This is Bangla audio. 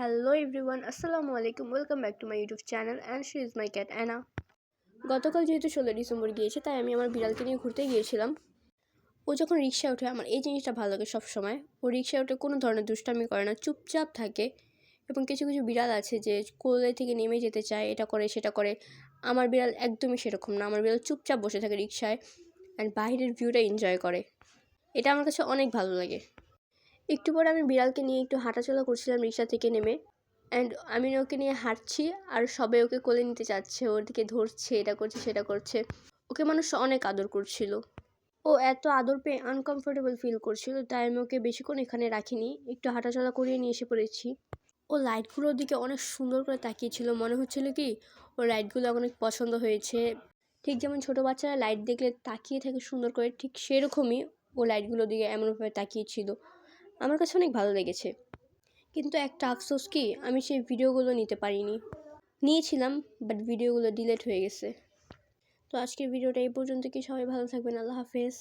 হ্যালো এভরিওয়ান আসসালামু আলাইকুম welcome back to my YouTube channel and she is my cat Anna গতকাল যেহেতু ষোলো ডিসেম্বর গিয়েছে, তাই আমি আমার বিড়ালকে নিয়ে ঘুরতে গিয়েছিলাম। ও যখন রিক্সায় ওঠে, আমার এই জিনিসটা ভালো লাগে সবসময়। ও রিক্সায় ওঠে, কোনো ধরনের দুষ্টামি করে না, চুপচাপ থাকে। এবং কিছু কিছু বিড়াল আছে যে কোলে থেকে নেমে যেতে চায়, এটা করে, সেটা করে। আমার বিড়াল একদমই সেরকম না, আমার বিড়াল চুপচাপ বসে থাকে রিক্সায় অ্যান্ড বাইরের ভিউটা এনজয় করে। এটা আমার কাছে অনেক ভালো লাগে। একটু পরে আমি বিড়ালকে নিয়ে একটু হাঁটাচলা করছিলাম রিক্সা থেকে নেমে। অ্যান্ড আমি ওকে নিয়ে হাঁটছি আর সবাই ওকে কোলে নিতে চাচ্ছে ওর দিকে ধরছে, এটা করছে, সেটা করছে। ওকে মানুষ অনেক আদর করছিল। ও এত আদর পেয়ে আনকমফোর্টেবল ফিল করছিল, তাই আমি ওকে বেশিক্ষণ এখানে রাখিনি, একটু হাঁটাচলা করিয়ে নিয়ে এসে পড়েছি। ও লাইটগুলোর দিকে অনেক সুন্দর করে তাকিয়েছিল, মনে হচ্ছিল কি ও লাইটগুলো অনেক পছন্দ হয়েছে। ঠিক যেমন ছোটো বাচ্চারা লাইট দেখলে তাকিয়ে থাকে সুন্দর করে, ঠিক সেরকমই ও লাইটগুলোর দিকে এমনভাবে তাকিয়েছিল। আমার কাছে অনেক ভালো লেগেছে। কিন্তু একটা আফসোস কি, আমি সেই ভিডিওগুলো নিতে পারিনি। নিয়েছিলাম বাট ভিডিওগুলো ডিলেট হয়ে গেছে। তো আজকের ভিডিওটা এই পর্যন্ত কি সবাই ভালো থাকবেন। আল্লাহ হাফেজ।